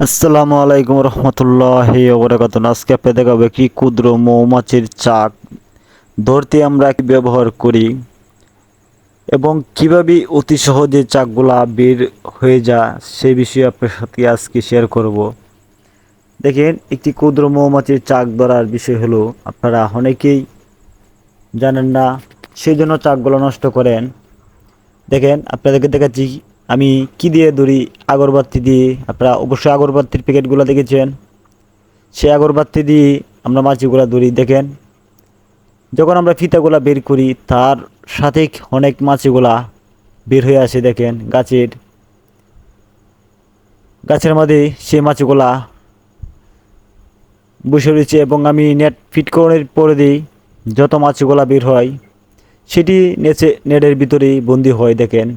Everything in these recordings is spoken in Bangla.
আসসালামু আলাইকুম রহমতুল্লাহ ওবরাকাত আজকে আপনি দেখাবো একটি ক্ষুদ্র মৌমাছির চাক। ধরতে আমরা কি ব্যবহার করি এবং কীভাবে অতি সহজে চাকগুলা বের হয়ে যায় সে বিষয়ে আপনার সাথে আজকে শেয়ার করব। দেখেন, একটি ক্ষুদ্র মৌমাছির চাক ধরার বিষয় হলো, আপনারা অনেকেই জানেন না সেই জন্য চাকগুলো নষ্ট করেন। দেখেন, আপনাদেরকে দেখাচ্ছি আমি কি দিয়ে ধরি আগরবাতি দিয়ে? আপনারা অবশ্যই আগরবাতির প্যাকেটগুলো দেখেছেন। সেই আগরবাতি দিয়ে আমরা মাছিগুলো ধরি, দেখেন। যখন আমরা ফিতাগুলা বের করি, তার সাথে অনেক মাছিগুলা বের হয়ে আসে, দেখেন, গাছের। গাছের মধ্যে সেই মাছগুলা বসে রয়েছে এবং আমি নেট ফিট করার পরে দিই, যত মাছগুলা বের হয়, সেটি নেচে, নেটের ভিতরেই বন্দি হয়, দেখেন।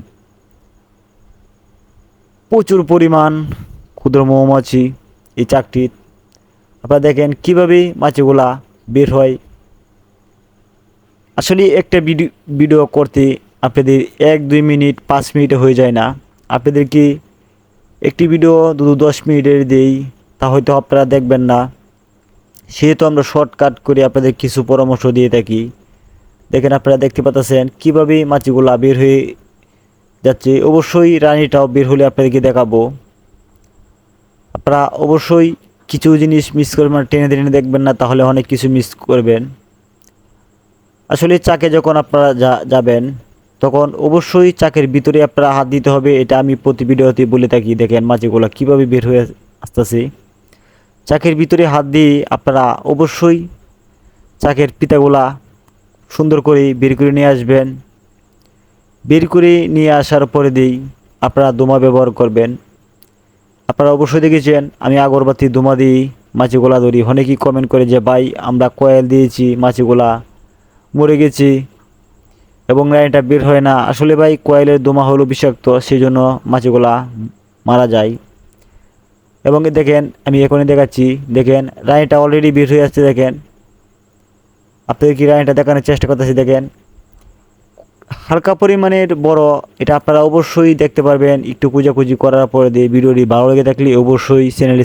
প্রচুর পরিমাণ ক্ষুদ্র মৌমাছি এই চাকটি আপনারা দেখেন কীভাবে মাছিগুলা বের হয়। আসলে একটা ভিডিও ভিডিও করতে আপনাদের এক, দুই মিনিট, পাঁচ মিনিটে হয়ে যায় না। আপনাদেরকে একটি ভিডিও দু দশ মিনিটের দেই, তা হয়তো আপনারা দেখবেন না। সেহেতু আমরা শর্টকাট করে আপনাদের কিছু পরামর্শ দিয়ে থাকি। দেখেন আপনারা দেখতে পাচ্ছেন কীভাবে মাছিগুলা বের হয়ে যাচ্ছে অবশ্যই রানীটাও বের হলে আপনাদেরকে দেখাবো। আপনারা অবশ্যই কিছু জিনিস মিস করবেন টেনে টেনে দেখবেন না, তাহলে অনেক কিছু মিস করবেন। আসলে চাকে যখন আপনারা যা- যাবেন, তখন অবশ্যই চাকের ভিতরে আপনারা হাত দিতে হবে, এটা আমি প্রতি ভিডিওতে বলে থাকি, দেখেন মাছিগুলো কীভাবে বের হয়ে আসতেছে। চাকের ভিতরে হাত দিয়ে আপনারা অবশ্যই চাকের পিতাগুলা সুন্দর করে বের করে নিয়ে আসবেন। বের করে নিয়ে আসার পরে দিই আপনারা দোমা ব্যবহার করবেন। আপনারা অবশ্যই দেখেছেন, আমি আগরবাতি দোমা দিই মাছিগুলা ধরি। অনেকেই কমেন্ট করে যে, ভাই, আমরা কয়েল দিয়েছি মাছিগুলা মরে গেছি এবং লাইনটা বের হয় না। আসলে ভাই, কয়েলের দোমা হলো বিষাক্ত সেই জন্য মাছিগুলা মারা যায়। এবং দেখেন, আমি এখনই দেখাচ্ছি, দেখেন রানীটা অলরেডি বের হয়ে আসছে, দেখেন। আপনাদের কি রানীটা দেখানোর চেষ্টা করতেছি, দেখেন। হালকা পরিমাণের বড়, এটা আপনারা অবশ্যই দেখতে পারবেন। একটু কুজাকুজি করার পরে দিয়ে ভিডিওটি ভালো লেগে থাকলে অবশ্যই চ্যানেলে